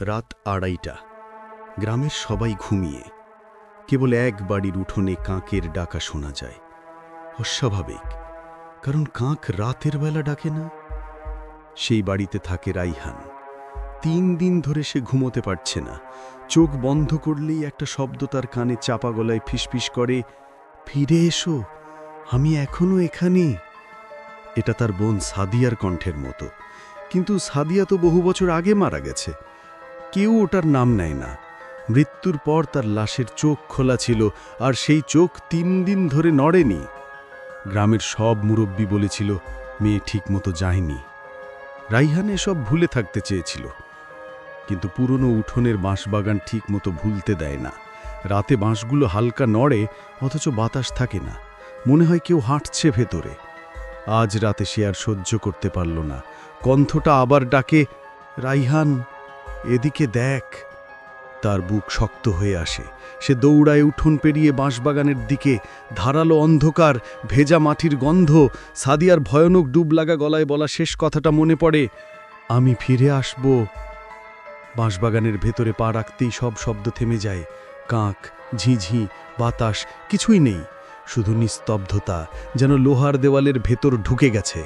রাত আড়াইটা। গ্রামের সবাই ঘুমিয়ে। কেবল এক বাড়ির উঠোনে কাকের ডাকা শোনা যায়। অস্বাভাবিক, কারণ কাক রাতের বেলা ডাকে না। সেই বাড়িতে থাকে রাইহান। তিন দিন ধরে সে ঘুমোতে পারছে না। চোখ বন্ধ করলেই একটা শব্দ তার কানে চাপা গলায় ফিসফিস করে, ফিরে এসো, আমি এখনও এখানে। এটা তার বোন সাদিয়ার কণ্ঠের মতো। কিন্তু সাদিয়া তো বহু বছর আগে মারা গেছে। কেউ ওটার নাম নেয় না। মৃত্যুর পর তার লাশের চোখ খোলা ছিল আর সেই চোখ তিন দিন ধরে নড়েনি। গ্রামের সব মুরব্বী বলেছিল, মেয়ে ঠিকমতো যায়নি। রাইহান এসব ভুলে থাকতে চেয়েছিল। কিন্তু পুরনো উঠোনের বাঁশবাগান ঠিকমতো ভুলতে দেয় না। রাতে বাঁশগুলো হালকা নড়ে, অথচ বাতাস থাকে না। মনে হয় কেউ হাঁটছে ভেতরে। আজ রাতে সে আর সহ্য করতে পারল না। কণ্ঠটা আবার ডাকে, রাইহান এদিকে দেখ, তার বুক শক্ত হয়ে আসে। সে দৌড়ায় উঠোন পেরিয়ে বাঁশবাগানের দিকে, ধারালো অন্ধকার, ভেজা মাটির গন্ধ, সাদিয়ার ভয়ানক ডুব লাগা গলায় বলা শেষ কথাটা মনে পড়ে, আমি ফিরে আসব। বাঁশবাগানের ভেতরে পা রাখতেই সব শব্দ থেমে যায়। কাঁক, ঝিঝি, বাতাস, কিছুই নেই। শুধু নিস্তব্ধতা, যেন লোহার দেওয়ালের ভেতর ঢুকে গেছে।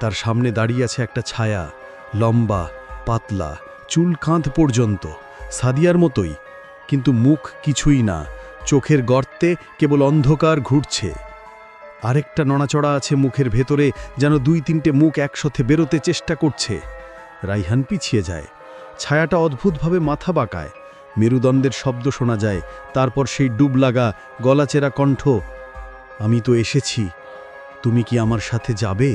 তার সামনে দাঁড়িয়ে আছে একটা ছায়া, লম্বা, পাতলা। চুল কাঁধ পর্যন্ত, সাদিয়ার মতোই, কিন্তু মুখ কিছুই না, চোখের গর্তে কেবল অন্ধকার ঘুরছে। আরেকটা নড়াচড়া আছে মুখের ভেতরে, যেন দুই তিনটে মুখ একসাথে বেরোতে চেষ্টা করছে। রাইহান পিছিয়ে যায়, ছায়াটা অদ্ভুতভাবে মাথা বাঁকায়, মেরুদণ্ডের শব্দ শোনা যায়, তারপর সেই ডুব লাগা গলাচেরা কণ্ঠ, আমি তো এসেছি, তুমি কি আমার সাথে যাবে?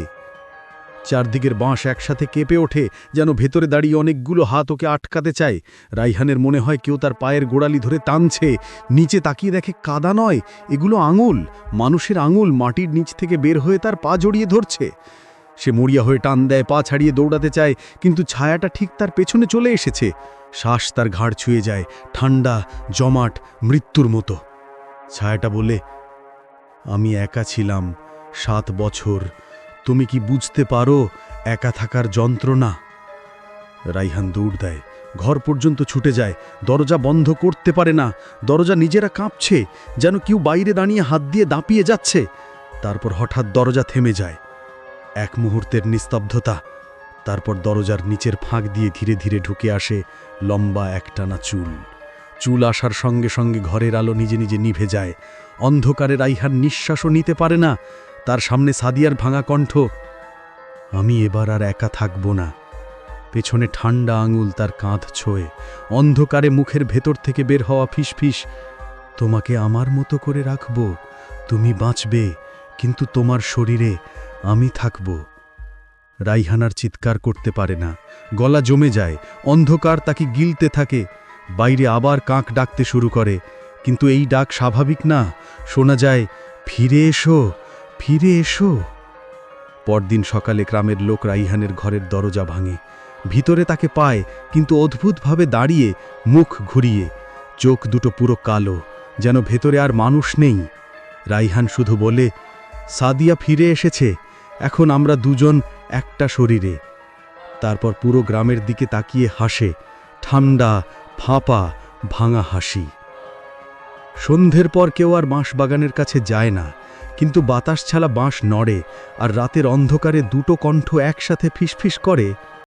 চারদিকের বাঁশ একসাথে কেঁপে ওঠে, যেন ভেতরে দাঁড়িয়ে অনেকগুলো হাত ওকে আটকাতে চায়। রাইহানের মনে হয় কেউ তার পায়ের গোড়ালি ধরে টানছে। নিচে তাকিয়ে দেখে কাদা নয়, এগুলো আঙুল। মানুষের আঙুল মাটির নিচ থেকে বের হয়ে তার পা জড়িয়ে ধরছে। সে মরিয়া হয়ে টান দেয়, পা ছাড়িয়ে দৌড়াতে চায়, কিন্তু ছায়াটা ঠিক তার পেছনে চলে এসেছে। শ্বাস তার ঘাড় ছুঁয়ে যায়, ঠান্ডা, জমাট, মৃত্যুর মতো। ছায়াটা বলে, আমি একা ছিলাম, সাত বছর তুমি কি বুঝতে পারো, একা থাকার যন্ত্রণা? রাইহান দৌড় দেয়, ঘর পর্যন্ত ছুটে যায়, দরজা বন্ধ করতে পারে না, দরজা নিজেরা কাঁপছে, যেন কেউ বাইরে দাঁড়িয়ে হাত দিয়ে দাঁপিয়ে যাচ্ছে। তারপর হঠাৎ দরজা থেমে যায়। এক মুহূর্তের নিস্তব্ধতা, তারপর দরজার নিচের ফাঁক দিয়ে ধীরে ধীরে ঢুকে আসে লম্বা একটানা চুল। চুল আসার সঙ্গে সঙ্গে ঘরের আলো নিজে নিজে নিভে যায়। অন্ধকারে রাইহান নিঃশ্বাসও নিতে পারে না তার সামনে সাদিয়ার ভাঙা কণ্ঠ, আমি এবার আর একা থাকব না। পেছনে ঠান্ডা আঙুল তার কাঁধ ছোঁয়ে, অন্ধকারে মুখের ভেতর থেকে বের হওয়া ফিসফিস, তোমাকে আমার মতো করে রাখব, তুমি বাঁচবে, কিন্তু তোমার শরীরে আমি থাকব। রাইহানার চিৎকার করতে পারে না, গলা জমে যায়, অন্ধকার তাকে গিলতে থাকে, বাইরে আবার কাক ডাকতে শুরু করে, কিন্তু এই ডাক স্বাভাবিক না, শোনা যায়, ফিরে এসো। ফিরে এসো। পরদিন সকালে গ্রামের লোক রাইহানের ঘরের দরজা ভাঙে, ভিতরে তাকে পায়, কিন্তু অদ্ভুতভাবে দাঁড়িয়ে, মুখ ঘুরিয়ে, চোখ দুটো পুরো কালো, যেন ভেতরে আর মানুষ নেই। রাইহান শুধু বলে, সাদিয়া ফিরে এসেছে, এখন আমরা দুজন একটা শরীরে। তারপর পুরো গ্রামের দিকে তাকিয়ে হাসে ঠান্ডা ফাঁপা, ভাঙা হাসি। সন্ধ্যের পর কেউ আর বাঁশবাগানের কাছে যায় না। কিন্তু বাতাস ছাড়া বাঁশ নড়ে আর রাতের অন্ধকারে দুটো কণ্ঠ একসাথে ফিসফিস করে